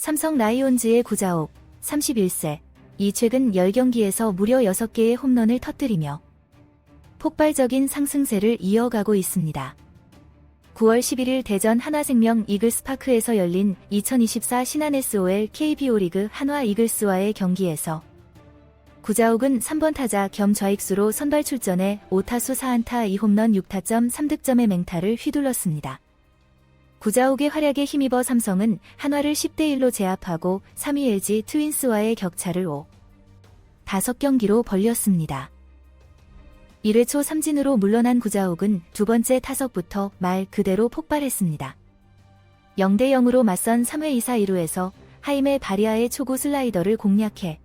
삼성 라이온즈의 구자옥, 31세. 이 최근 10경기에서 무려 6개의 홈런을 터뜨리며 폭발적인 상승세를 이어가고 있습니다. 9월 11일 대전 한화생명 이글스파크에서 열린 2024 신한 SOL KBO 리그 한화 이글스와의 경기에서 구자욱은 3번 타자 겸 좌익수로 선발 출전해 5타수 4안타 2홈런 6타점 3득점의 맹타를 휘둘렀습니다. 구자욱의 활약에 힘입어 삼성은 한화를 10대1로 제압하고 3위 LG 트윈스와의 격차를 5, 5경기로 벌렸습니다. 1회 초 삼진으로 물러난 구자욱은 두 번째 타석부터 말 그대로 폭발했습니다. 0대 0으로 맞선 3회 2사 1루에서 하임의 바리아의 초구 슬라이더를 공략해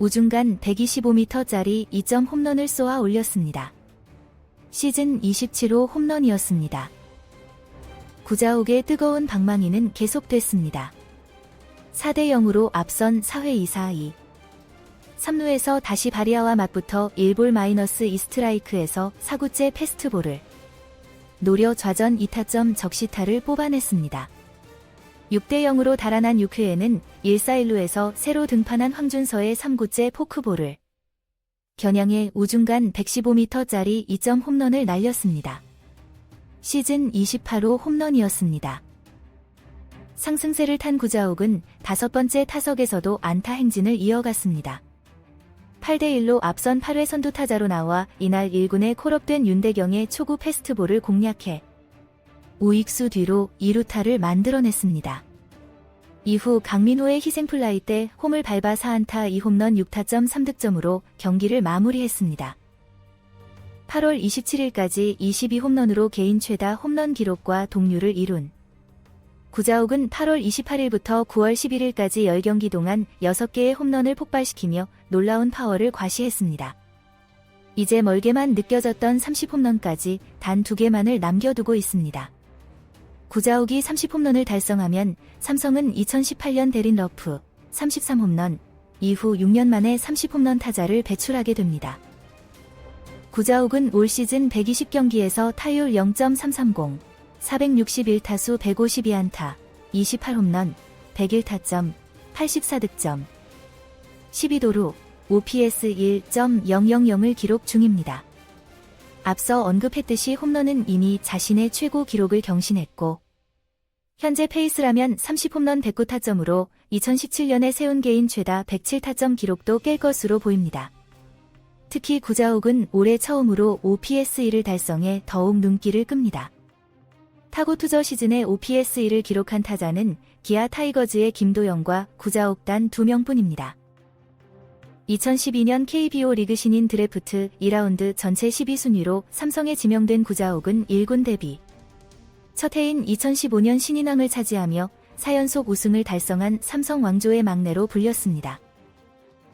우중간 125m짜리 2점 홈런을 쏘아 올렸습니다. 시즌 27호 홈런이었습니다. 구자욱의 뜨거운 방망이는 계속됐습니다. 4대 0으로 앞선 4회 2사 2. 3루에서 다시 바리아와 맞붙어 1볼 마이너스 2스트라이크에서 4구째 패스트볼을 노려 좌전 2타점 적시타를 뽑아냈습니다. 6대 0으로 달아난 6회에는 1사1루에서 새로 등판한 황준서의 3구째 포크볼을 겨냥해 우중간 115m짜리 2점 홈런을 날렸습니다. 시즌 28호 홈런이었습니다. 상승세를 탄 구자욱은 다섯 번째 타석에서도 안타 행진을 이어갔습니다. 8대1로 앞선 8회 선두 타자로 나와 이날 1군에 콜업된 윤대경의 초구 패스트볼을 공략해 우익수 뒤로 2루타를 만들어냈습니다. 이후 강민호의 희생플라이 때 홈을 밟아 4안타 2홈런 6타점 3득점으로 경기를 마무리했습니다. 8월 27일까지 22홈런으로 개인 최다 홈런 기록과 동률을 이룬 구자욱은 8월 28일부터 9월 11일까지 10경기 동안 6개의 홈런을 폭발시키며 놀라운 파워를 과시했습니다. 이제 멀게만 느껴졌던 30홈런까지 단 2개만을 남겨두고 있습니다. 구자욱이 30홈런을 달성하면 삼성은 2018년 데린 러프 33홈런 이후 6년 만에 30홈런 타자를 배출하게 됩니다. 구자욱은 올 시즌 120경기에서 타율 0.330, 461타수 152안타, 28홈런, 101타점, 84득점, 12도루, OPS 1.000을 기록 중입니다. 앞서 언급했듯이 홈런은 이미 자신의 최고 기록을 경신했고, 현재 페이스라면 30홈런 109타점으로 2017년에 세운 개인 최다 107타점 기록도 깰 것으로 보입니다. 특히 구자욱은 올해 처음으로 OPS 1을 달성해 더욱 눈길을 끕니다. 타고 투저 시즌에 OPS 1을 기록한 타자는 기아 타이거즈의 김도영과 구자욱 단 2명뿐입니다. 2012년 KBO 리그 신인 드래프트 2라운드 전체 12순위로 삼성에 지명된 구자욱은 1군 데뷔. 첫 해인 2015년 신인왕을 차지하며 4연속 우승을 달성한 삼성 왕조의 막내로 불렸습니다.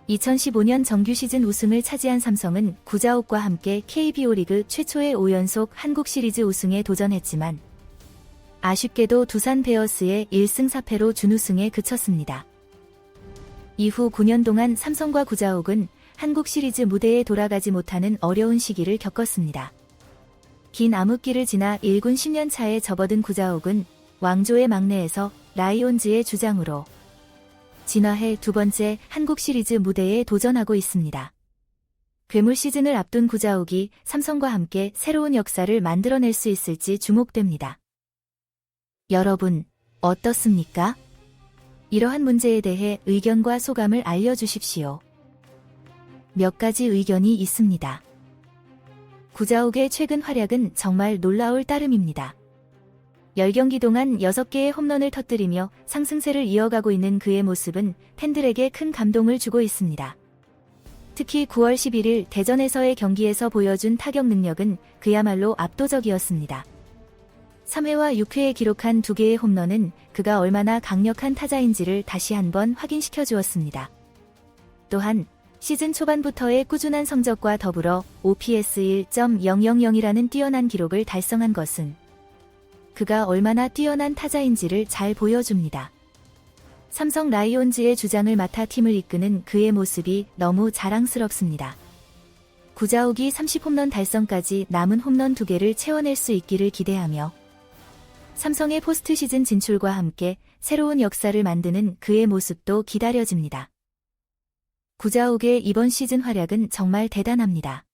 2015년 정규 시즌 우승을 차지한 삼성은 구자욱과 함께 KBO 리그 최초의 5연속 한국 시리즈 우승에 도전했지만 아쉽게도 두산 베어스의 1승 4패로 준우승에 그쳤습니다. 이후 9년 동안 삼성과 구자욱은 한국 시리즈 무대에 돌아가지 못하는 어려운 시기를 겪었습니다. 긴 암흑기를 지나 1군 10년 차에 접어든 구자욱은 왕조의 막내에서 라이온즈의 주장으로 진화해 두 번째 한국 시리즈 무대에 도전하고 있습니다. 괴물 시즌을 앞둔 구자욱이 삼성과 함께 새로운 역사를 만들어낼 수 있을지 주목됩니다. 여러분, 어떻습니까? 이러한 문제에 대해 의견과 소감을 알려주십시오. 몇 가지 의견이 있습니다. 구자욱의 최근 활약은 정말 놀라울 따름입니다. 10경기 동안 6개의 홈런을 터뜨리며 상승세를 이어가고 있는 그의 모습은 팬들에게 큰 감동을 주고 있습니다. 특히 9월 11일 대전에서의 경기에서 보여준 타격 능력은 그야말로 압도적이었습니다. 3회와 6회에 기록한 두 개의 홈런은 그가 얼마나 강력한 타자인지를 다시 한번 확인시켜 주었습니다. 또한 시즌 초반부터의 꾸준한 성적과 더불어 OPS 1.000이라는 뛰어난 기록을 달성한 것은 그가 얼마나 뛰어난 타자인지를 잘 보여줍니다. 삼성 라이온즈의 주장을 맡아 팀을 이끄는 그의 모습이 너무 자랑스럽습니다. 구자욱이 30홈런 달성까지 남은 홈런 2개를 채워낼 수 있기를 기대하며 삼성의 포스트 시즌 진출과 함께 새로운 역사를 만드는 그의 모습도 기다려집니다. 구자욱의 이번 시즌 활약은 정말 대단합니다.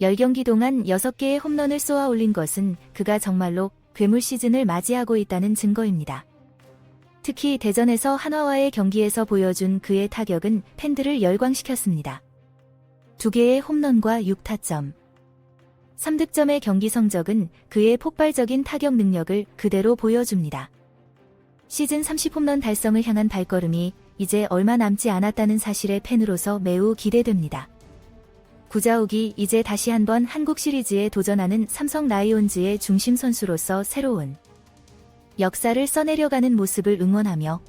10경기 동안 6개의 홈런을 쏘아 올린 것은 그가 정말로 괴물 시즌을 맞이하고 있다는 증거입니다. 특히 대전에서 한화와의 경기에서 보여준 그의 타격은 팬들을 열광시켰습니다. 두 개의 홈런과 6타점. 3득점의 경기 성적은 그의 폭발적인 타격 능력을 그대로 보여줍니다. 시즌 30홈런 달성을 향한 발걸음이 이제 얼마 남지 않았다는 사실에 팬으로서 매우 기대됩니다. 구자욱이 이제 다시 한번 한국 시리즈에 도전하는 삼성 라이온즈의 중심 선수로서 새로운 역사를 써내려가는 모습을 응원하며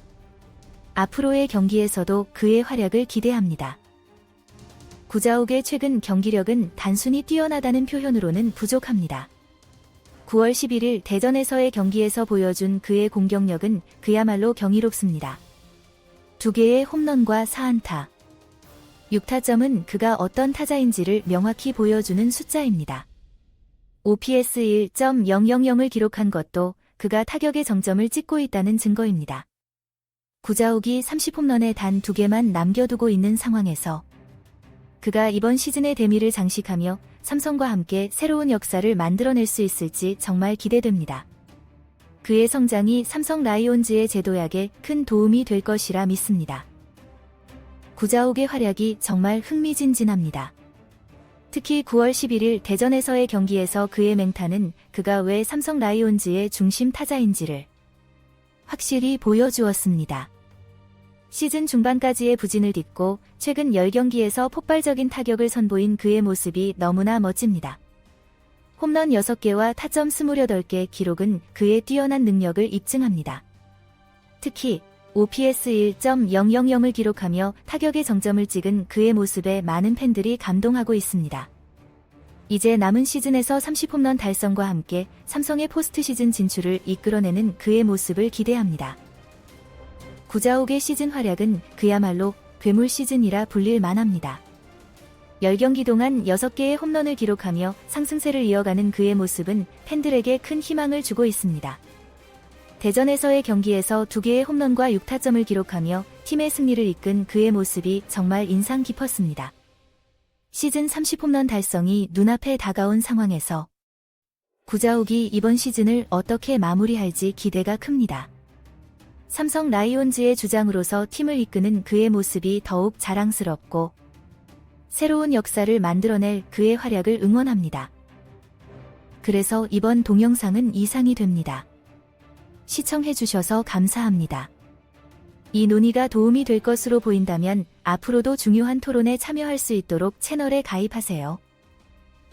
앞으로의 경기에서도 그의 활약을 기대합니다. 구자욱의 최근 경기력은 단순히 뛰어나다는 표현으로는 부족합니다. 9월 11일 대전에서의 경기에서 보여준 그의 공격력은 그야말로 경이롭습니다. 두 개의 홈런과 4안타. 6타점은 그가 어떤 타자인지를 명확히 보여주는 숫자입니다. OPS 1.000을 기록한 것도 그가 타격의 정점을 찍고 있다는 증거입니다. 구자욱이 30홈런에 단두 개만 남겨두고 있는 상황에서 그가 이번 시즌의 대미를 장식하며 삼성과 함께 새로운 역사를 만들어낼 수 있을지 정말 기대됩니다. 그의 성장이 삼성 라이온즈의 제도약에 큰 도움이 될 것이라 믿습니다. 구자욱의 활약이 정말 흥미진진합니다. 특히 9월 11일 대전에서의 경기에서 그의 맹타는 그가 왜 삼성 라이온즈의 중심 타자인지를 확실히 보여주었습니다. 시즌 중반까지의 부진을 딛고 최근 10경기에서 폭발적인 타격을 선보인 그의 모습이 너무나 멋집니다. 홈런 6개와 타점 28개 기록은 그의 뛰어난 능력을 입증합니다. 특히 OPS 1.000을 기록하며 타격의 정점을 찍은 그의 모습에 많은 팬들이 감동하고 있습니다. 이제 남은 시즌에서 30홈런 달성과 함께 삼성의 포스트 시즌 진출을 이끌어내는 그의 모습을 기대합니다. 구자욱의 시즌 활약은 그야말로 괴물 시즌이라 불릴 만합니다. 10경기 동안 6개의 홈런을 기록하며 상승세를 이어가는 그의 모습은 팬들에게 큰 희망을 주고 있습니다. 대전에서의 경기에서 2개의 홈런과 6타점을 기록하며 팀의 승리를 이끈 그의 모습이 정말 인상 깊었습니다. 시즌 30홈런 달성이 눈앞에 다가온 상황에서 구자욱이 이번 시즌을 어떻게 마무리할지 기대가 큽니다. 삼성 라이온즈의 주장으로서 팀을 이끄는 그의 모습이 더욱 자랑스럽고 새로운 역사를 만들어낼 그의 활약을 응원합니다. 그래서 이번 동영상은 이상이 됩니다. 시청해주셔서 감사합니다. 이 논의가 도움이 될 것으로 보인다면 앞으로도 중요한 토론에 참여할 수 있도록 채널에 가입하세요.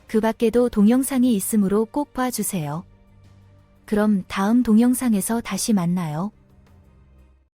그 밖에도 동영상이 있으므로 꼭 봐주세요. 그럼 다음 동영상에서 다시 만나요.